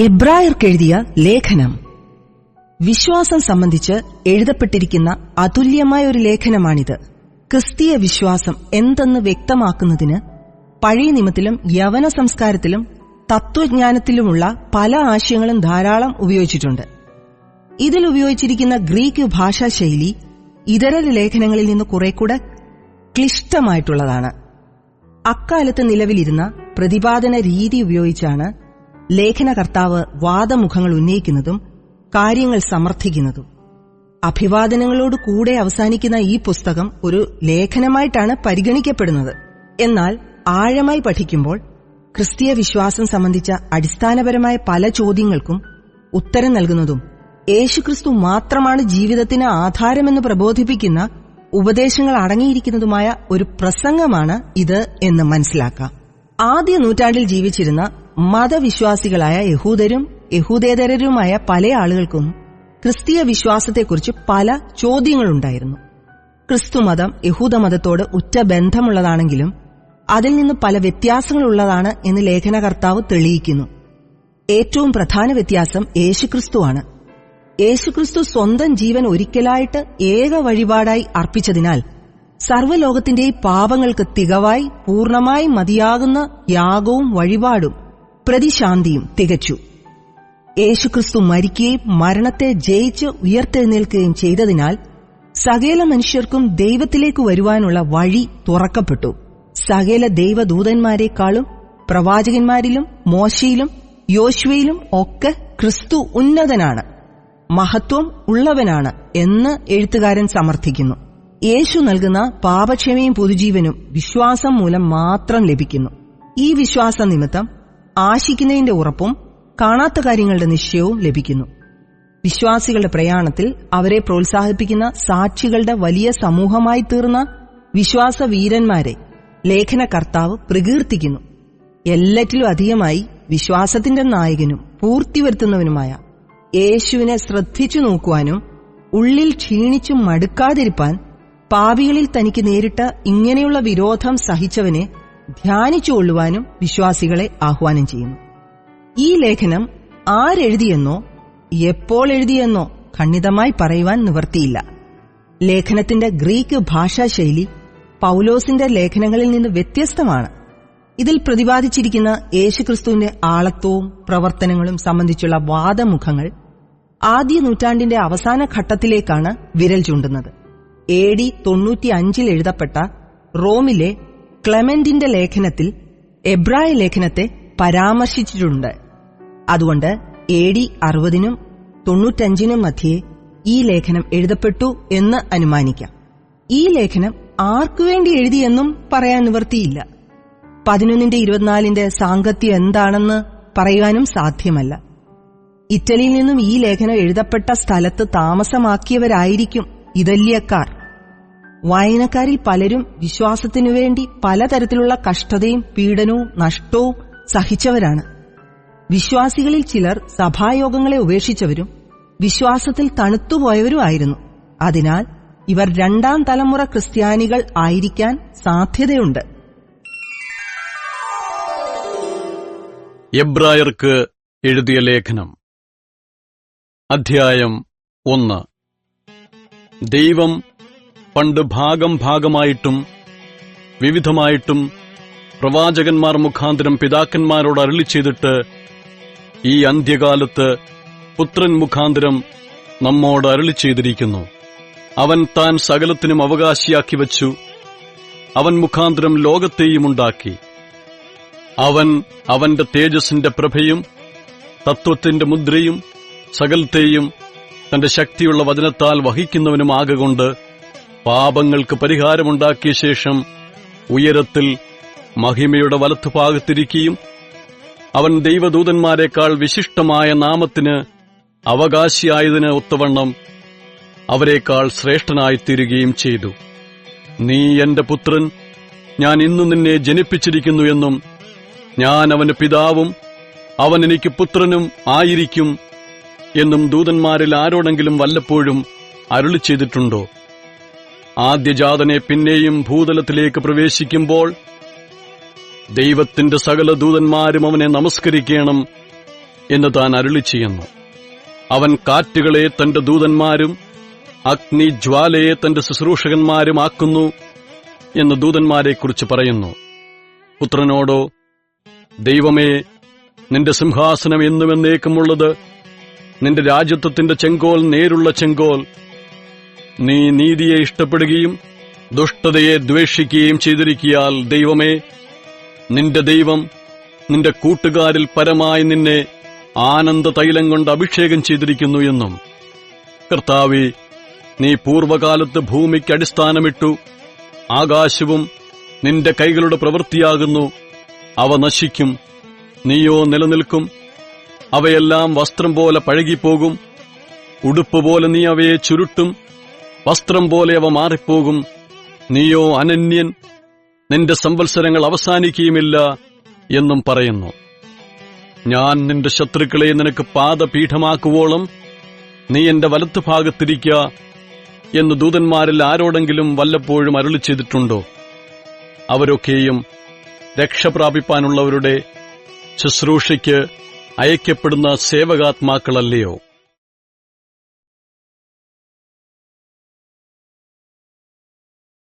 എബ്രായർക്കെഴുതിയ ലേഖനം. വിശ്വാസം സംബന്ധിച്ച് എഴുതപ്പെട്ടിരിക്കുന്ന അതുല്യമായ ഒരു ലേഖനമാണിത്. ക്രിസ്തീയ വിശ്വാസം എന്തെന്ന് വ്യക്തമാക്കുന്നതിന് പഴയ നിയമത്തിലും യവന സംസ്കാരത്തിലും തത്വജ്ഞാനത്തിലുമുള്ള പല ആശയങ്ങളും ധാരാളം ഉപയോഗിച്ചിട്ടുണ്ട്. ഇതിൽ ഉപയോഗിച്ചിരിക്കുന്ന ഗ്രീക്ക് ഭാഷാശൈലി ഇതര ലേഖനങ്ങളിൽ നിന്ന് കുറെ കൂടെ ക്ലിഷ്ടമായിട്ടുള്ളതാണ്. അക്കാലത്ത് നിലവിലിരുന്ന പ്രതിപാദന രീതി ഉപയോഗിച്ചാണ് ലേഖനകർത്താവ് വാദമുഖങ്ങൾ ഉന്നയിക്കുന്നതും കാര്യങ്ങൾ സമർത്ഥിക്കുന്നതും. അഭിവാദനങ്ങളോട് കൂടെ അവസാനിക്കുന്ന ഈ പുസ്തകം ഒരു ലേഖനമായിട്ടാണ് പരിഗണിക്കപ്പെടുന്നത്. എന്നാൽ ആഴമായി പഠിക്കുമ്പോൾ ക്രിസ്തീയ വിശ്വാസം സംബന്ധിച്ച അടിസ്ഥാനപരമായ പല ചോദ്യങ്ങൾക്കും ഉത്തരം നൽകുന്നതും യേശുക്രിസ്തു മാത്രമാണ് ജീവിതത്തിന് ആധാരമെന്ന് പ്രബോധിപ്പിക്കുന്ന ഉപദേശങ്ങൾ അടങ്ങിയിരിക്കുന്നതുമായ ഒരു പ്രസംഗമാണ് ഇത് എന്ന് മനസ്സിലാക്കാം. ആദ്യ നൂറ്റാണ്ടിൽ ജീവിച്ചിരുന്ന മതവിശ്വാസികളായ യഹൂദരും യഹൂദേതരരുമായ പല ആളുകൾക്കും ക്രിസ്തീയ വിശ്വാസത്തെക്കുറിച്ച് പല ചോദ്യങ്ങളുണ്ടായിരുന്നു. ക്രിസ്തുമതം യഹൂദമതത്തോട് ഉറ്റ ബന്ധമുള്ളതാണെങ്കിലും അതിൽ നിന്ന് പല വ്യത്യാസങ്ങളുള്ളതാണ് എന്ന് ലേഖനകർത്താവ് തെളിയിക്കുന്നു. ഏറ്റവും പ്രധാന വ്യത്യാസം യേശുക്രിസ്തുവാണ്. യേശുക്രിസ്തു സ്വന്തം ജീവൻ ഒരിക്കലായിട്ട് ഏക വഴിപാടായി അർപ്പിച്ചതിനാൽ സർവലോകത്തിന്റെ പാപങ്ങൾക്ക് തികവായി പൂർണമായി മതിയാകുന്ന യാഗവും വഴിപാടും പ്രതിശാന്തിയും തികച്ചു. യേശുക്രിസ്തു മരിക്കുകയും മരണത്തെ ജയിച്ച് ഉയർത്തെഴുന്നേൽക്കുകയും ചെയ്തതിനാൽ സകല മനുഷ്യർക്കും ദൈവത്തിലേക്ക് വരുവാനുള്ള വഴി തുറക്കപ്പെട്ടു. സകല ദൈവദൂതന്മാരെക്കാളും പ്രവാചകന്മാരിലും മോശയിലും യോശുവയിലും ഒക്കെ ക്രിസ്തു ഉന്നതനാണ് മഹത്വം ഉള്ളവനാണ് എന്ന് എഴുത്തുകാരൻ സമർത്ഥിക്കുന്നു. യേശു നൽകുന്ന പാപക്ഷമയും പുതുജീവനും വിശ്വാസം മൂലം മാത്രം ലഭിക്കുന്നു. ഈ വിശ്വാസ നിമിത്തം ആശിക്കുന്നതിന്റെ ഉറപ്പും കാണാത്ത കാര്യങ്ങളുടെ നിശ്ചയവും ലഭിക്കുന്നു. വിശ്വാസികളുടെ പ്രയാണത്തിൽ അവരെ പ്രോത്സാഹിപ്പിക്കുന്ന സാക്ഷികളുടെ വലിയ സമൂഹമായി തീർന്ന വിശ്വാസ വീരന്മാരെ ലേഖനകർത്താവ് പ്രകീർത്തിക്കുന്നു. എല്ലാറ്റിലും അധികമായി വിശ്വാസത്തിന്റെ നായകനും പൂർത്തി വരുത്തുന്നവനുമായ യേശുവിനെ ശ്രദ്ധിച്ചു നോക്കുവാനും ഉള്ളിൽ ക്ഷീണിച്ചു മടുക്കാതിരിപ്പാൻ പാവികളിൽ തനിക്ക് നേരിട്ട ഇങ്ങനെയുള്ള വിരോധം സഹിച്ചവനെ ധ്യാനിച്ചുകൊള്ളുവാനും വിശ്വാസികളെ ആഹ്വാനം ചെയ്യുന്നു. ഈ ലേഖനം ആരെഴുതിയെന്നോ എപ്പോൾ എഴുതിയെന്നോ ഖണ്ഡിതമായി പറയുവാൻ നിവർത്തിയില്ല ലേഖനത്തിന്റെ ഗ്രീക്ക് ഭാഷാശൈലി പൗലോസിന്റെ ലേഖനങ്ങളിൽ നിന്ന് വ്യത്യസ്തമാണ്. ഇതിൽ പ്രതിപാദിച്ചിരിക്കുന്ന യേശുക്രിസ്തുവിന്റെ ആളത്വവും പ്രവർത്തനങ്ങളും സംബന്ധിച്ചുള്ള വാദമുഖങ്ങൾ ആദ്യ നൂറ്റാണ്ടിന്റെ അവസാന ഘട്ടത്തിലേക്കാണ് വിരൽ ചൂണ്ടുന്നത്. എ ഡി തൊണ്ണൂറ്റിയഞ്ചിൽ എഴുതപ്പെട്ട റോമിലെ ക്ലെമന്റിന്റെ ലേഖനത്തിൽ എബ്രായ ലേഖനത്തെ പരാമർശിച്ചിട്ടുണ്ട്. അതുകൊണ്ട് എ ഡി അറുപതിനും തൊണ്ണൂറ്റഞ്ചിനും മധ്യേ ഈ ലേഖനം എഴുതപ്പെട്ടു എന്ന് അനുമാനിക്കാം. ഈ ലേഖനം ആർക്കുവേണ്ടി എഴുതിയെന്നും പറയാൻ നിവർത്തിയില്ല പതിനൊന്നിന്റെ ഇരുപത്തിനാലിന്റെ സാങ്കത്യം എന്താണെന്ന് പറയാനും സാധ്യമല്ല. ഇറ്റലിയിൽ നിന്നും ഈ ലേഖനം എഴുതപ്പെട്ട സ്ഥലത്ത് താമസമാക്കിയവരായിരിക്കും ഇതല്യക്കാർ. വായനക്കാരിൽ പലരും വിശ്വാസത്തിനു വേണ്ടി പലതരത്തിലുള്ള കഷ്ടതയും പീഡനവും നഷ്ടവും സഹിച്ചവരാണ്. വിശ്വാസികളിൽ ചിലർ സഭായോഗങ്ങളെ ഉപേക്ഷിച്ചവരും വിശ്വാസത്തിൽ തണുത്തുപോയവരുമായിരുന്നു അതിനാൽ ഇവർ രണ്ടാം തലമുറ ക്രിസ്ത്യാനികൾ ആയിരിക്കാൻ സാധ്യതയുണ്ട്. എബ്രായർക്ക് എഴുതിയ ലേഖനം. അധ്യായം ഒന്ന്. ദൈവം പണ്ട് ഭാഗം ഭാഗമായിട്ടും വിവിധമായിട്ടും പ്രവാചകന്മാർ മുഖാന്തരം പിതാക്കന്മാരോട് അരളി ചെയ്തിട്ട് ഈ അന്ത്യകാലത്ത് പുത്രൻ മുഖാന്തരം നമ്മോട് അരളി ചെയ്തിരിക്കുന്നു. അവൻ താൻ സകലത്തിനും അവകാശിയാക്കി വച്ചു. അവൻ മുഖാന്തരം ലോകത്തെയും ഉണ്ടാക്കി. അവൻ അവന്റെ തേജസ്സിന്റെ പ്രഭയും തത്വത്തിന്റെ മുദ്രയും സകലത്തെയും തന്റെ ശക്തിയുള്ള വചനത്താൽ വഹിക്കുന്നവനുമാകൊണ്ട് പാപങ്ങൾക്ക് പരിഹാരമുണ്ടാക്കിയ ശേഷം ഉയരത്തിൽ മഹിമയുടെ വലത്തുഭാഗത്തിരിക്കുകയും അവൻ ദൈവദൂതന്മാരെക്കാൾ വിശിഷ്ടമായ നാമത്തിന് അവകാശിയായതിന് ഒത്തവണ്ണം അവരെക്കാൾ ശ്രേഷ്ഠനായിത്തീരുകയും ചെയ്തു. നീ എന്റെ പുത്രൻ ഞാൻ ഇന്നു നിന്നെ ജനിപ്പിച്ചിരിക്കുന്നു എന്നും ഞാൻ അവന് പിതാവും അവൻ എനിക്ക് പുത്രനും ആയിരിക്കും എന്നും ദൂതന്മാരിൽ ആരോടെങ്കിലും വല്ലപ്പോഴും അരുളി ചെയ്തിട്ടുണ്ടോ? ആദ്യജാതനെ പിന്നെയും ഭൂതലത്തിലേക്ക് പ്രവേശിക്കുമ്പോൾ ദൈവത്തിന്റെ സകല ദൂതന്മാരും അവനെ നമസ്കരിക്കണം എന്ന് താൻ അരുളി ചെയ്യുന്നു. അവൻ കാറ്റുകളെ തന്റെ ദൂതന്മാരും അഗ്നിജ്വാലയെ തന്റെ ശുശ്രൂഷകന്മാരുമാക്കുന്നു എന്ന് ദൂതന്മാരെക്കുറിച്ച് പറയുന്നു. പുത്രനോടോ ദൈവമേ നിന്റെ സിംഹാസനം എന്നും എന്നേക്കുമുള്ളത് നിന്റെ രാജ്യത്വത്തിന്റെ ചെങ്കോൽ നേരുള്ള ചെങ്കോൽ നീ നീതിയെ ഇഷ്ടപ്പെടുകയും ദുഷ്ടതയെ ദ്വേഷിക്കുകയും ചെയ്തിരിക്കിയാൽ ദൈവമേ നിന്റെ ദൈവം നിന്റെ കൂട്ടുകാരിൽ പരമായി നിന്നെ ആനന്ദ തൈലം കൊണ്ട് അഭിഷേകം ചെയ്തിരിക്കുന്നു എന്നും. കർത്താവെ നീ പൂർവകാലത്ത് ഭൂമിക്ക് അടിസ്ഥാനമിട്ടു. ആകാശവും നിന്റെ കൈകളുടെ പ്രവൃത്തിയാകുന്നു. അവ നശിക്കും. നീയോ നിലനിൽക്കും. അവയെല്ലാം വസ്ത്രം പോലെ പഴകിപ്പോകും. ഉടുപ്പ് പോലെ നീ അവയെ ചുരുട്ടും. വസ്ത്രം പോലെ അവ മാറിപ്പോകും. നീയോ അനന്യൻ നിന്റെ സംവത്സരങ്ങൾ അവസാനിക്കുകയുമില്ല എന്നും പറയുന്നു. ഞാൻ നിന്റെ ശത്രുക്കളെ നിനക്ക് പാദപീഠമാക്കുവോളം നീ എന്റെ വലത്തുഭാഗത്തിരിക്ക എന്ന് ദൂതന്മാരിൽ ആരോടെങ്കിലും വല്ലപ്പോഴും അരുളി ചെയ്തിട്ടുണ്ടോ? അവരൊക്കെയും രക്ഷപ്രാപിപ്പാനുള്ളവരുടെ ശുശ്രൂഷയ്ക്ക് അയക്കപ്പെടുന്ന സേവകാത്മാക്കളല്ലയോ?